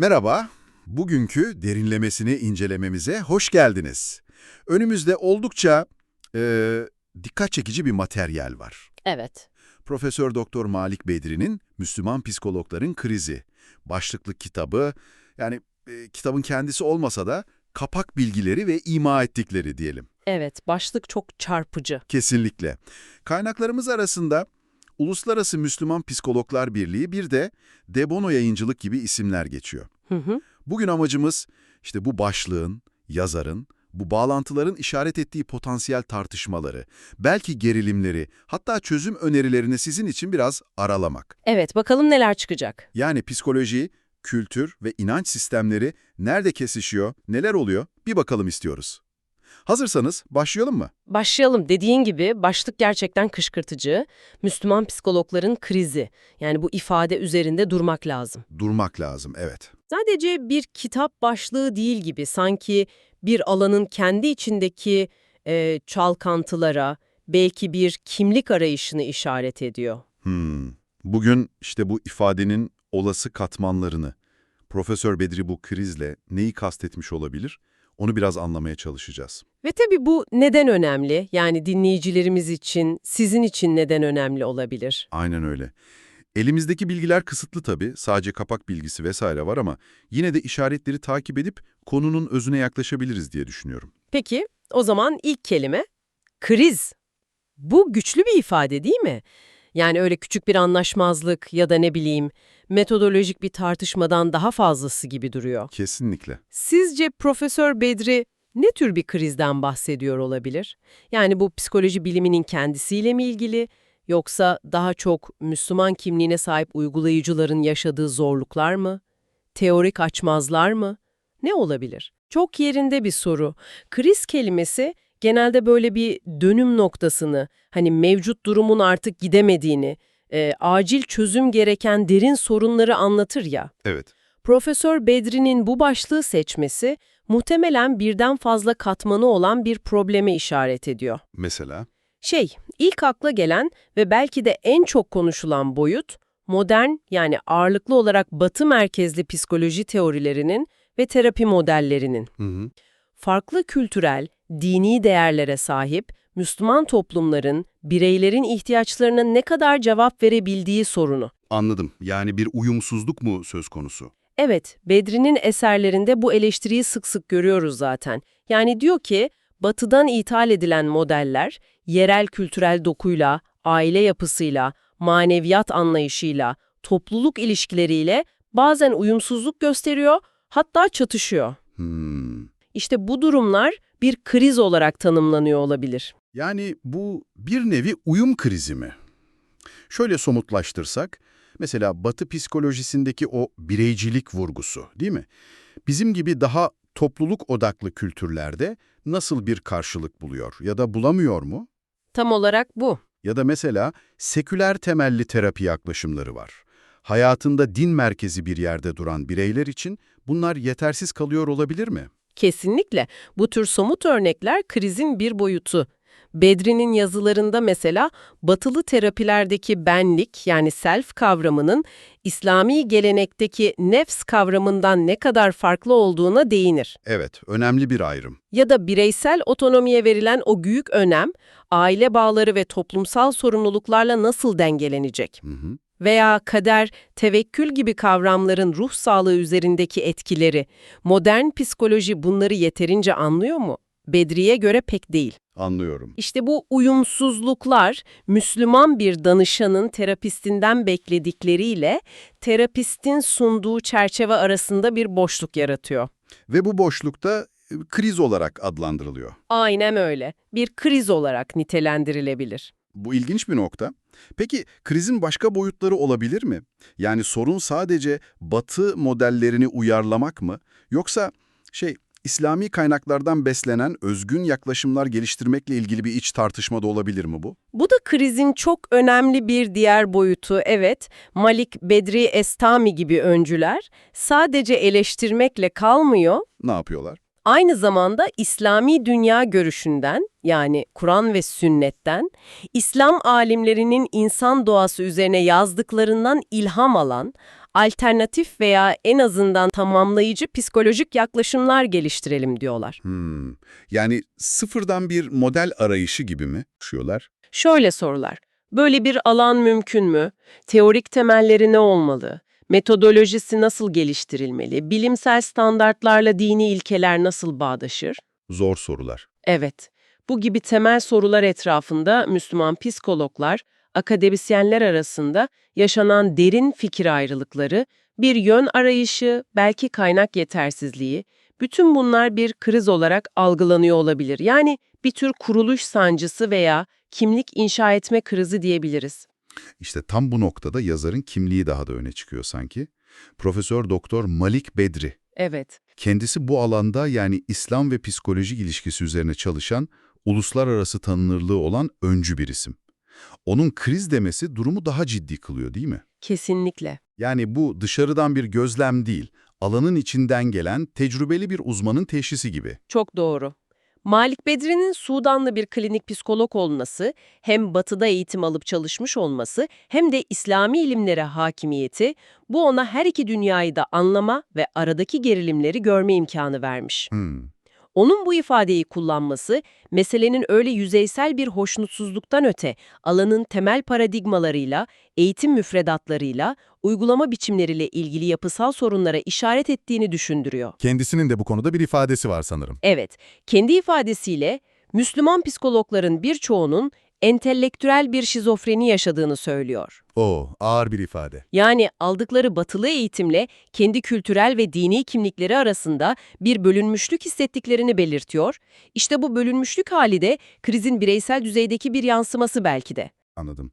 Merhaba, bugünkü derinlemesini incelememize hoş geldiniz. Önümüzde oldukça e, dikkat çekici bir materyal var. Evet. Profesör Doktor Malik Bedri'nin Müslüman Psikologların Krizi başlıklı kitabı, yani e, kitabın kendisi olmasa da kapak bilgileri ve ima ettikleri diyelim. Evet, başlık çok çarpıcı. Kesinlikle. Kaynaklarımız arasında Uluslararası Müslüman Psikologlar Birliği bir de Debono Yayıncılık gibi isimler geçiyor. Hı hı. Bugün amacımız işte bu başlığın, yazarın, bu bağlantıların işaret ettiği potansiyel tartışmaları, belki gerilimleri, hatta çözüm önerilerini sizin için biraz aralamak. Evet, bakalım neler çıkacak. Yani psikoloji, kültür ve inanç sistemleri nerede kesişiyor, neler oluyor bir bakalım istiyoruz. Hazırsanız başlayalım mı? Başlayalım. Dediğin gibi başlık gerçekten kışkırtıcı. Müslüman psikologların krizi. Yani bu ifade üzerinde durmak lazım. Durmak lazım, evet. Sadece bir kitap başlığı değil gibi sanki bir alanın kendi içindeki e, çalkantılara, belki bir kimlik arayışını işaret ediyor. Hmm. Bugün işte bu ifadenin olası katmanlarını, Profesör Bedri bu krizle neyi kastetmiş olabilir, onu biraz anlamaya çalışacağız. Ve tabii bu neden önemli? Yani dinleyicilerimiz için, sizin için neden önemli olabilir? Aynen öyle. Elimizdeki bilgiler kısıtlı tabii, sadece kapak bilgisi vesaire var ama yine de işaretleri takip edip konunun özüne yaklaşabiliriz diye düşünüyorum. Peki, o zaman ilk kelime kriz. Bu güçlü bir ifade değil mi? Yani öyle küçük bir anlaşmazlık ya da ne bileyim metodolojik bir tartışmadan daha fazlası gibi duruyor. Kesinlikle. Sizce Profesör Bedri ne tür bir krizden bahsediyor olabilir? Yani bu psikoloji biliminin kendisiyle mi ilgili yoksa daha çok Müslüman kimliğine sahip uygulayıcıların yaşadığı zorluklar mı? Teorik açmazlar mı? Ne olabilir? Çok yerinde bir soru. Kriz kelimesi genelde böyle bir dönüm noktasını, hani mevcut durumun artık gidemediğini, e, acil çözüm gereken derin sorunları anlatır ya. Evet. Profesör Bedri'nin bu başlığı seçmesi muhtemelen birden fazla katmanı olan bir probleme işaret ediyor. Mesela? Şey, ilk akla gelen ve belki de en çok konuşulan boyut, modern yani ağırlıklı olarak batı merkezli psikoloji teorilerinin ve terapi modellerinin. Hı hı. Farklı kültürel, dini değerlere sahip Müslüman toplumların, bireylerin ihtiyaçlarına ne kadar cevap verebildiği sorunu. Anladım. Yani bir uyumsuzluk mu söz konusu? Evet, Bedri'nin eserlerinde bu eleştiriyi sık sık görüyoruz zaten. Yani diyor ki, batıdan ithal edilen modeller, yerel kültürel dokuyla, aile yapısıyla, maneviyat anlayışıyla, topluluk ilişkileriyle bazen uyumsuzluk gösteriyor, hatta çatışıyor. Hmm. İşte bu durumlar bir kriz olarak tanımlanıyor olabilir. Yani bu bir nevi uyum krizi mi? Şöyle somutlaştırsak, mesela Batı psikolojisindeki o bireycilik vurgusu, değil mi? Bizim gibi daha topluluk odaklı kültürlerde nasıl bir karşılık buluyor ya da bulamıyor mu? Tam olarak bu. Ya da mesela seküler temelli terapi yaklaşımları var. Hayatında din merkezi bir yerde duran bireyler için bunlar yetersiz kalıyor olabilir mi? Kesinlikle. Bu tür somut örnekler krizin bir boyutu. Bedri'nin yazılarında mesela batılı terapilerdeki benlik yani self kavramının İslami gelenekteki nefs kavramından ne kadar farklı olduğuna değinir. Evet, önemli bir ayrım. Ya da bireysel otonomiye verilen o büyük önem, aile bağları ve toplumsal sorumluluklarla nasıl dengelenecek? Hı hı. Veya kader, tevekkül gibi kavramların ruh sağlığı üzerindeki etkileri, modern psikoloji bunları yeterince anlıyor mu? Bedri'ye göre pek değil. Anlıyorum. İşte bu uyumsuzluklar, Müslüman bir danışanın terapistinden bekledikleriyle terapistin sunduğu çerçeve arasında bir boşluk yaratıyor. Ve bu boşlukta e, kriz olarak adlandırılıyor. Aynen öyle. Bir kriz olarak nitelendirilebilir. Bu ilginç bir nokta. Peki krizin başka boyutları olabilir mi? Yani sorun sadece batı modellerini uyarlamak mı? Yoksa şey İslami kaynaklardan beslenen özgün yaklaşımlar geliştirmekle ilgili bir iç tartışma da olabilir mi bu? Bu da krizin çok önemli bir diğer boyutu. Evet, Malik Bedri Estami gibi öncüler sadece eleştirmekle kalmıyor, Ne yapıyorlar? aynı zamanda İslami dünya görüşünden yani Kur'an ve sünnetten, İslam alimlerinin insan doğası üzerine yazdıklarından ilham alan, alternatif veya en azından tamamlayıcı psikolojik yaklaşımlar geliştirelim diyorlar. Hmm. Yani sıfırdan bir model arayışı gibi mi? Şuyorlar. Şöyle sorular. Böyle bir alan mümkün mü? Teorik temelleri ne olmalı? Metodolojisi nasıl geliştirilmeli? Bilimsel standartlarla dini ilkeler nasıl bağdaşır? Zor sorular. Evet, bu gibi temel sorular etrafında Müslüman psikologlar, akademisyenler arasında yaşanan derin fikir ayrılıkları, bir yön arayışı, belki kaynak yetersizliği, bütün bunlar bir kriz olarak algılanıyor olabilir. Yani bir tür kuruluş sancısı veya kimlik inşa etme krizi diyebiliriz. İşte tam bu noktada yazarın kimliği daha da öne çıkıyor sanki. Profesör Doktor Malik Bedri. Evet, Kendisi bu alanda yani İslam ve psikoloji ilişkisi üzerine çalışan, uluslararası tanınırlığı olan öncü bir isim. Onun kriz demesi durumu daha ciddi kılıyor değil mi? kesinlikle. Yani bu dışarıdan bir gözlem değil, alanın içinden gelen tecrübeli bir uzmanın teşhisi gibi. Çok doğru. Malik Bedri'nin Sudanlı bir klinik psikolog olması, hem batıda eğitim alıp çalışmış olması hem de İslami ilimlere hakimiyeti, bu ona her iki dünyayı da anlama ve aradaki gerilimleri görme imkanı vermiş. Hmm. Onun bu ifadeyi kullanması, meselenin öyle yüzeysel bir hoşnutsuzluktan öte, alanın temel paradigmalarıyla, eğitim müfredatlarıyla, uygulama biçimleriyle ilgili yapısal sorunlara işaret ettiğini düşündürüyor. Kendisinin de bu konuda bir ifadesi var sanırım. Evet, kendi ifadesiyle Müslüman psikologların birçoğunun entelektüel bir şizofreni yaşadığını söylüyor. O ağır bir ifade. Yani aldıkları batılı eğitimle kendi kültürel ve dini kimlikleri arasında bir bölünmüşlük hissettiklerini belirtiyor. İşte bu bölünmüşlük hali de krizin bireysel düzeydeki bir yansıması belki de. Anladım.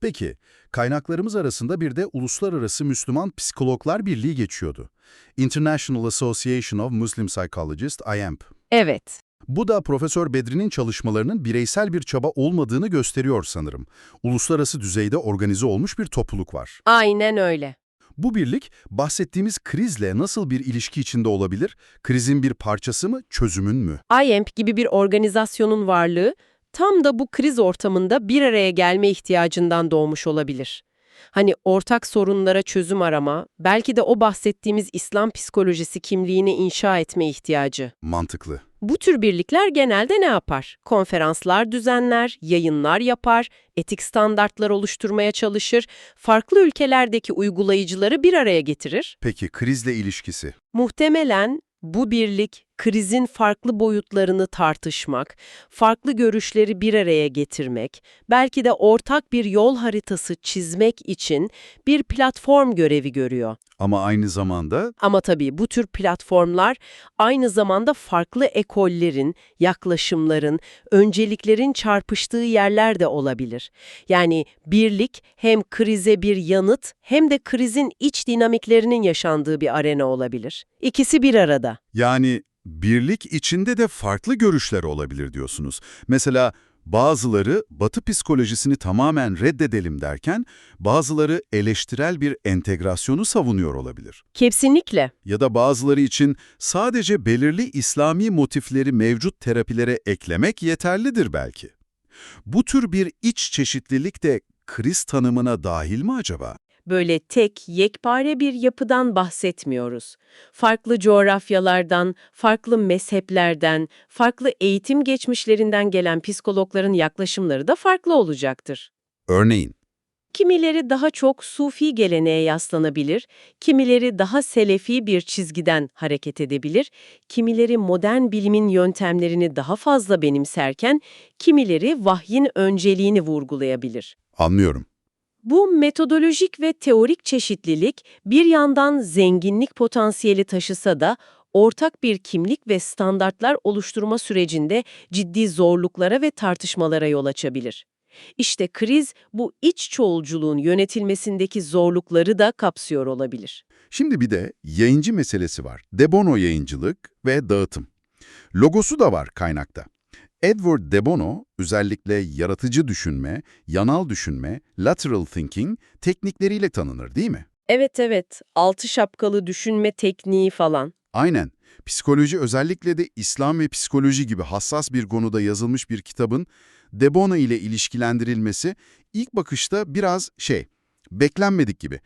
Peki, kaynaklarımız arasında bir de Uluslararası Müslüman Psikologlar Birliği geçiyordu. International Association of Muslim Psychologists, IAMP. Evet, Bu da Profesör Bedri'nin çalışmalarının bireysel bir çaba olmadığını gösteriyor sanırım. Uluslararası düzeyde organize olmuş bir topluluk var. aynen öyle. Bu birlik, bahsettiğimiz krizle nasıl bir ilişki içinde olabilir? Krizin bir parçası mı, çözümün mü? IAMP gibi bir organizasyonun varlığı tam da bu kriz ortamında bir araya gelme ihtiyacından doğmuş olabilir. Hani ortak sorunlara çözüm arama, belki de o bahsettiğimiz İslam psikolojisi kimliğini inşa etme ihtiyacı. Mantıklı. Bu tür birlikler genelde ne yapar? Konferanslar düzenler, yayınlar yapar, etik standartlar oluşturmaya çalışır, farklı ülkelerdeki uygulayıcıları bir araya getirir. Peki krizle ilişkisi? Muhtemelen bu birlik krizin farklı boyutlarını tartışmak, farklı görüşleri bir araya getirmek, belki de ortak bir yol haritası çizmek için bir platform görevi görüyor. Ama aynı zamanda Ama tabii bu tür platformlar aynı zamanda farklı ekollerin, yaklaşımların, önceliklerin çarpıştığı yerler de olabilir. Yani birlik hem krize bir yanıt hem de krizin iç dinamiklerinin yaşandığı bir arena olabilir. İkisi bir arada. Yani birlik içinde de farklı görüşler olabilir diyorsunuz. Mesela bazıları Batı psikolojisini tamamen reddedelim derken bazıları eleştirel bir entegrasyonu savunuyor olabilir. Kesinlikle. Ya da bazıları için sadece belirli İslami motifleri mevcut terapilere eklemek yeterlidir belki. Bu tür bir iç çeşitlilik de kriz tanımına dahil mi acaba? Böyle tek, yekpare bir yapıdan bahsetmiyoruz. Farklı coğrafyalardan, farklı mezheplerden, farklı eğitim geçmişlerinden gelen psikologların yaklaşımları da farklı olacaktır. Örneğin, Kimileri daha çok sufi geleneğe yaslanabilir, kimileri daha selefi bir çizgiden hareket edebilir, kimileri modern bilimin yöntemlerini daha fazla benimserken, kimileri vahyin önceliğini vurgulayabilir. anlıyorum. Bu metodolojik ve teorik çeşitlilik bir yandan zenginlik potansiyeli taşısa da ortak bir kimlik ve standartlar oluşturma sürecinde ciddi zorluklara ve tartışmalara yol açabilir. İşte kriz bu iç çoğulculuğun yönetilmesindeki zorlukları da kapsıyor olabilir. Şimdi bir de yayıncı meselesi var. Debono yayıncılık ve dağıtım. Logosu da var kaynakta. Edward de Bono özellikle yaratıcı düşünme, yanal düşünme, lateral thinking teknikleriyle tanınır değil mi? Evet evet, altı şapkalı düşünme tekniği falan. Aynen. Psikoloji özellikle de İslam ve psikoloji gibi hassas bir konuda yazılmış bir kitabın de Bono ile ilişkilendirilmesi ilk bakışta biraz şey, beklenmedik gibi.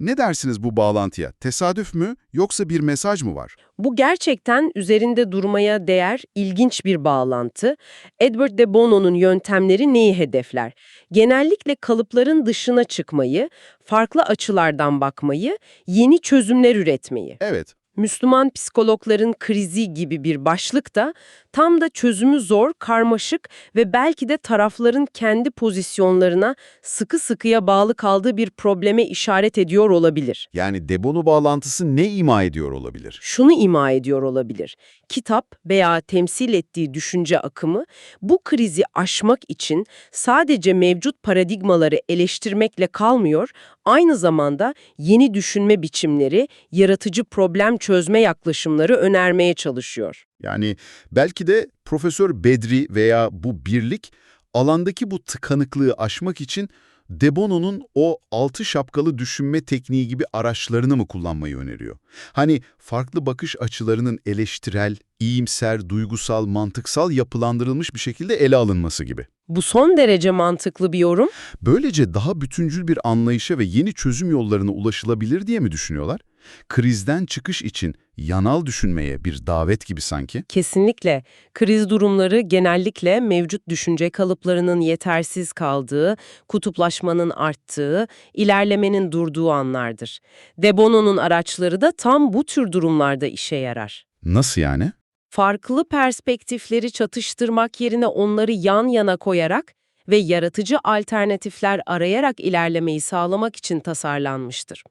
Ne dersiniz bu bağlantıya? Tesadüf mü yoksa bir mesaj mı var? Bu gerçekten üzerinde durmaya değer ilginç bir bağlantı. Edward de Bono'nun yöntemleri neyi hedefler? Genellikle kalıpların dışına çıkmayı, farklı açılardan bakmayı, yeni çözümler üretmeyi. Evet, Müslüman psikologların krizi gibi bir başlık da tam da çözümü zor, karmaşık ve belki de tarafların kendi pozisyonlarına sıkı sıkıya bağlı kaldığı bir probleme işaret ediyor olabilir. yani Debono bağlantısı ne ima ediyor olabilir? Şunu ima ediyor olabilir. Kitap veya temsil ettiği düşünce akımı bu krizi aşmak için sadece mevcut paradigmaları eleştirmekle kalmıyor, aynı zamanda yeni düşünme biçimleri, yaratıcı problem çözme yaklaşımları önermeye çalışıyor. Yani belki de Profesör Bedri veya bu birlik alandaki bu tıkanıklığı aşmak için Debono'nun o altı şapkalı düşünme tekniği gibi araçlarını mı kullanmayı öneriyor? Hani farklı bakış açılarının eleştirel, iyimser, duygusal, mantıksal yapılandırılmış bir şekilde ele alınması gibi. Bu son derece mantıklı bir yorum. Böylece daha bütüncül bir anlayışa ve yeni çözüm yollarına ulaşılabilir diye mi düşünüyorlar? Krizden çıkış için yanal düşünmeye bir davet gibi sanki. Kesinlikle. Kriz durumları genellikle mevcut düşünce kalıplarının yetersiz kaldığı, kutuplaşmanın arttığı, ilerlemenin durduğu anlardır. De Bono'nun araçları da tam bu tür durumlarda işe yarar. Nasıl yani? Farklı perspektifleri çatıştırmak yerine onları yan yana koyarak ve yaratıcı alternatifler arayarak ilerlemeyi sağlamak için tasarlanmıştır.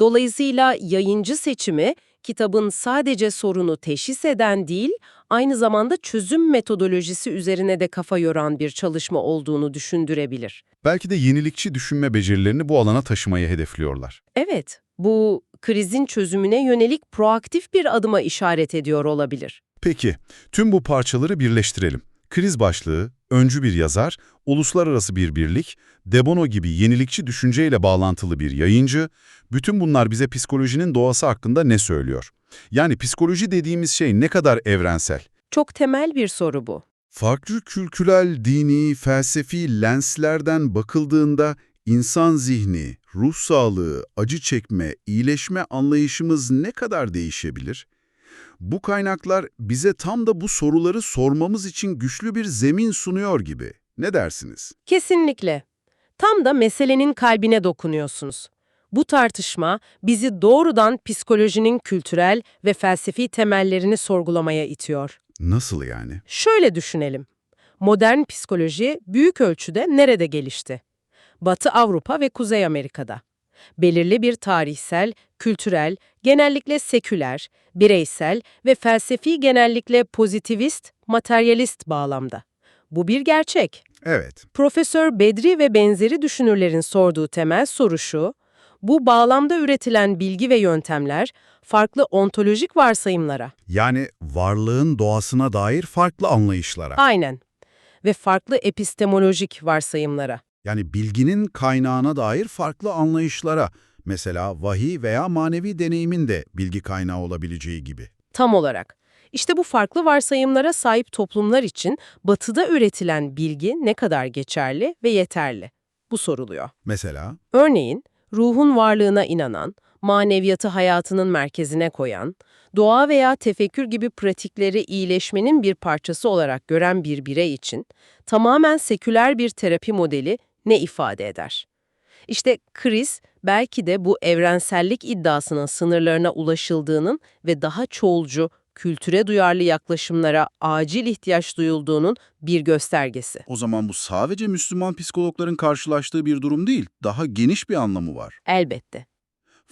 Dolayısıyla yayıncı seçimi, kitabın sadece sorunu teşhis eden değil, aynı zamanda çözüm metodolojisi üzerine de kafa yoran bir çalışma olduğunu düşündürebilir. Belki de yenilikçi düşünme becerilerini bu alana taşımayı hedefliyorlar. Evet, bu krizin çözümüne yönelik proaktif bir adıma işaret ediyor olabilir. Peki, tüm bu parçaları birleştirelim. Kriz başlığı, öncü bir yazar, uluslararası bir birlik, Debono gibi yenilikçi düşünceyle bağlantılı bir yayıncı, bütün bunlar bize psikolojinin doğası hakkında ne söylüyor? Yani psikoloji dediğimiz şey ne kadar evrensel? Çok temel bir soru bu. Farklı kültürel, dini, felsefi lenslerden bakıldığında insan zihni, ruh sağlığı, acı çekme, iyileşme anlayışımız ne kadar değişebilir? Bu kaynaklar bize tam da bu soruları sormamız için güçlü bir zemin sunuyor gibi. Ne dersiniz? Kesinlikle. Tam da meselenin kalbine dokunuyorsunuz. Bu tartışma bizi doğrudan psikolojinin kültürel ve felsefi temellerini sorgulamaya itiyor. Nasıl yani? Şöyle düşünelim. Modern psikoloji büyük ölçüde nerede gelişti? Batı Avrupa ve Kuzey Amerika'da. Belirli bir tarihsel, kültürel, genellikle seküler, bireysel ve felsefi genellikle pozitivist, materyalist bağlamda. Bu bir gerçek. Evet. Profesör Bedri ve benzeri düşünürlerin sorduğu temel soru şu, bu bağlamda üretilen bilgi ve yöntemler farklı ontolojik varsayımlara, Yani varlığın doğasına dair farklı anlayışlara. aynen, ve farklı epistemolojik varsayımlara. Yani bilginin kaynağına dair farklı anlayışlara. Mesela vahiy veya manevi deneyimin de bilgi kaynağı olabileceği gibi. Tam olarak. İşte bu farklı varsayımlara sahip toplumlar için batıda üretilen bilgi ne kadar geçerli ve yeterli? Bu soruluyor. Mesela? Örneğin, ruhun varlığına inanan, maneviyatı hayatının merkezine koyan, doğa veya tefekkür gibi pratikleri iyileşmenin bir parçası olarak gören bir birey için tamamen seküler bir terapi modeli ne ifade eder? İşte kriz belki de bu evrensellik iddiasının sınırlarına ulaşıldığının ve daha çoğulcu, kültüre duyarlı yaklaşımlara acil ihtiyaç duyulduğunun bir göstergesi. O zaman bu sadece Müslüman psikologların karşılaştığı bir durum değil, daha geniş bir anlamı var. Elbette.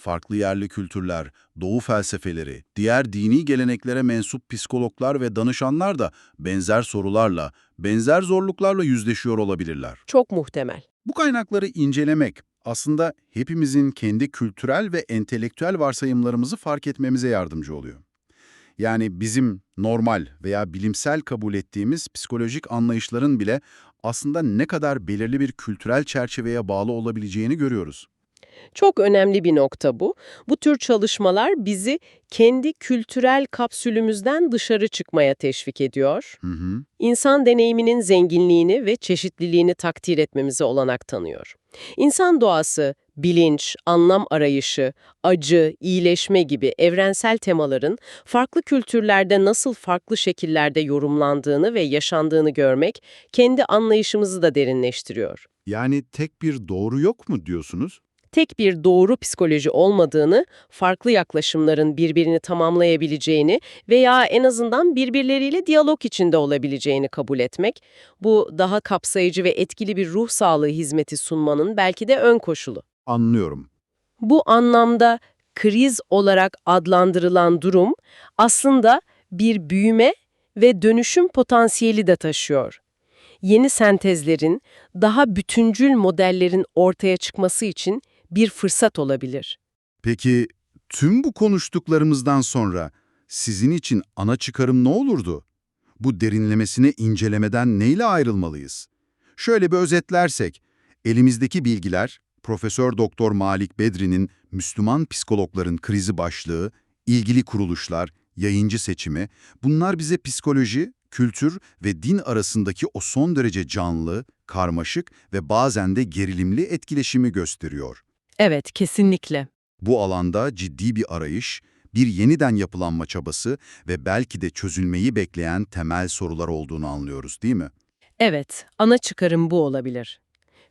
Farklı yerli kültürler, doğu felsefeleri, diğer dini geleneklere mensup psikologlar ve danışanlar da benzer sorularla, benzer zorluklarla yüzleşiyor olabilirler. Çok muhtemel. Bu kaynakları incelemek aslında hepimizin kendi kültürel ve entelektüel varsayımlarımızı fark etmemize yardımcı oluyor. Yani bizim normal veya bilimsel kabul ettiğimiz psikolojik anlayışların bile aslında ne kadar belirli bir kültürel çerçeveye bağlı olabileceğini görüyoruz. Çok önemli bir nokta bu. Bu tür çalışmalar bizi kendi kültürel kapsülümüzden dışarı çıkmaya teşvik ediyor. Hı hı. İnsan deneyiminin zenginliğini ve çeşitliliğini takdir etmemize olanak tanıyor. İnsan doğası, bilinç, anlam arayışı, acı, iyileşme gibi evrensel temaların farklı kültürlerde nasıl farklı şekillerde yorumlandığını ve yaşandığını görmek kendi anlayışımızı da derinleştiriyor. Yani tek bir doğru yok mu diyorsunuz? Tek bir doğru psikoloji olmadığını, farklı yaklaşımların birbirini tamamlayabileceğini veya en azından birbirleriyle diyalog içinde olabileceğini kabul etmek, bu daha kapsayıcı ve etkili bir ruh sağlığı hizmeti sunmanın belki de ön koşulu. Anlıyorum. Bu anlamda kriz olarak adlandırılan durum aslında bir büyüme ve dönüşüm potansiyeli de taşıyor. Yeni sentezlerin, daha bütüncül modellerin ortaya çıkması için bir fırsat olabilir. Peki tüm bu konuştuklarımızdan sonra sizin için ana çıkarım ne olurdu? Bu derinlemesine incelemeden neyle ayrılmalıyız? Şöyle bir özetlersek, elimizdeki bilgiler Profesör Doktor Malik Bedri'nin Müslüman psikologların krizi başlığı, ilgili kuruluşlar, yayıncı seçimi, bunlar bize psikoloji, kültür ve din arasındaki o son derece canlı, karmaşık ve bazen de gerilimli etkileşimi gösteriyor. Evet, kesinlikle. Bu alanda ciddi bir arayış, bir yeniden yapılanma çabası ve belki de çözülmeyi bekleyen temel sorular olduğunu anlıyoruz değil mi? Evet, ana çıkarım bu olabilir.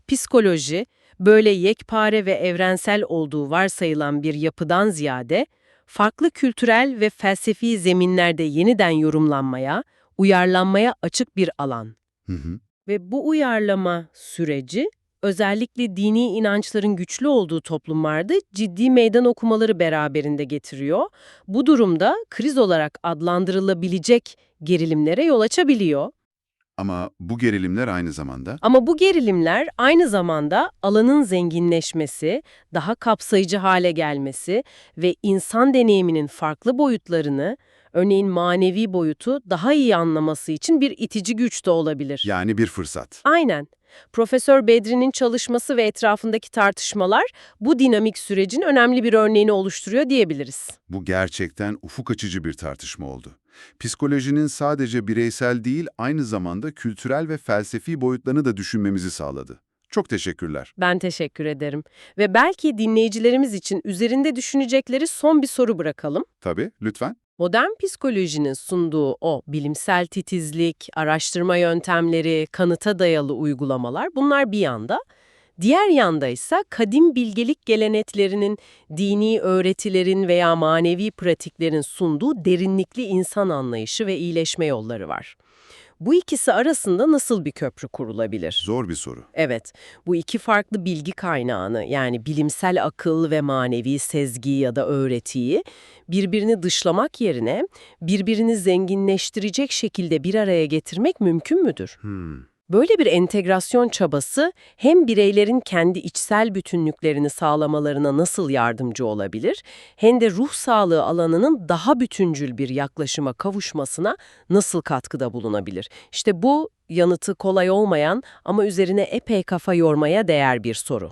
Psikoloji, böyle yekpare ve evrensel olduğu varsayılan bir yapıdan ziyade, farklı kültürel ve felsefi zeminlerde yeniden yorumlanmaya, uyarlanmaya açık bir alan. Hı hı. Ve bu uyarlama süreci, özellikle dini inançların güçlü olduğu toplumlarda ciddi meydan okumaları beraberinde getiriyor. Bu durumda kriz olarak adlandırılabilecek gerilimlere yol açabiliyor. Ama bu gerilimler aynı zamanda Ama bu gerilimler aynı zamanda alanın zenginleşmesi, daha kapsayıcı hale gelmesi ve insan deneyiminin farklı boyutlarını, örneğin manevi boyutu daha iyi anlaması için bir itici güç de olabilir. yani bir fırsat. Aynen. Profesör Bedri'nin çalışması ve etrafındaki tartışmalar bu dinamik sürecin önemli bir örneğini oluşturuyor diyebiliriz. Bu gerçekten ufuk açıcı bir tartışma oldu. Psikolojinin sadece bireysel değil, aynı zamanda kültürel ve felsefi boyutlarını da düşünmemizi sağladı. Çok teşekkürler. Ben teşekkür ederim. Ve belki dinleyicilerimiz için üzerinde düşünecekleri son bir soru bırakalım. Tabii, lütfen. Modern psikolojinin sunduğu o bilimsel titizlik, araştırma yöntemleri, kanıta dayalı uygulamalar bunlar bir yanda. Diğer yanda ise kadim bilgelik geleneklerinin, dini öğretilerin veya manevi pratiklerin sunduğu derinlikli insan anlayışı ve iyileşme yolları var. Bu ikisi arasında nasıl bir köprü kurulabilir? Zor bir soru. Evet, bu iki farklı bilgi kaynağını yani bilimsel akıl ve manevi sezgi ya da öğretiyi birbirini dışlamak yerine birbirini zenginleştirecek şekilde bir araya getirmek mümkün müdür? Hmm. Böyle bir entegrasyon çabası hem bireylerin kendi içsel bütünlüklerini sağlamalarına nasıl yardımcı olabilir, hem de ruh sağlığı alanının daha bütüncül bir yaklaşıma kavuşmasına nasıl katkıda bulunabilir? İşte bu yanıtı kolay olmayan ama üzerine epey kafa yormaya değer bir soru.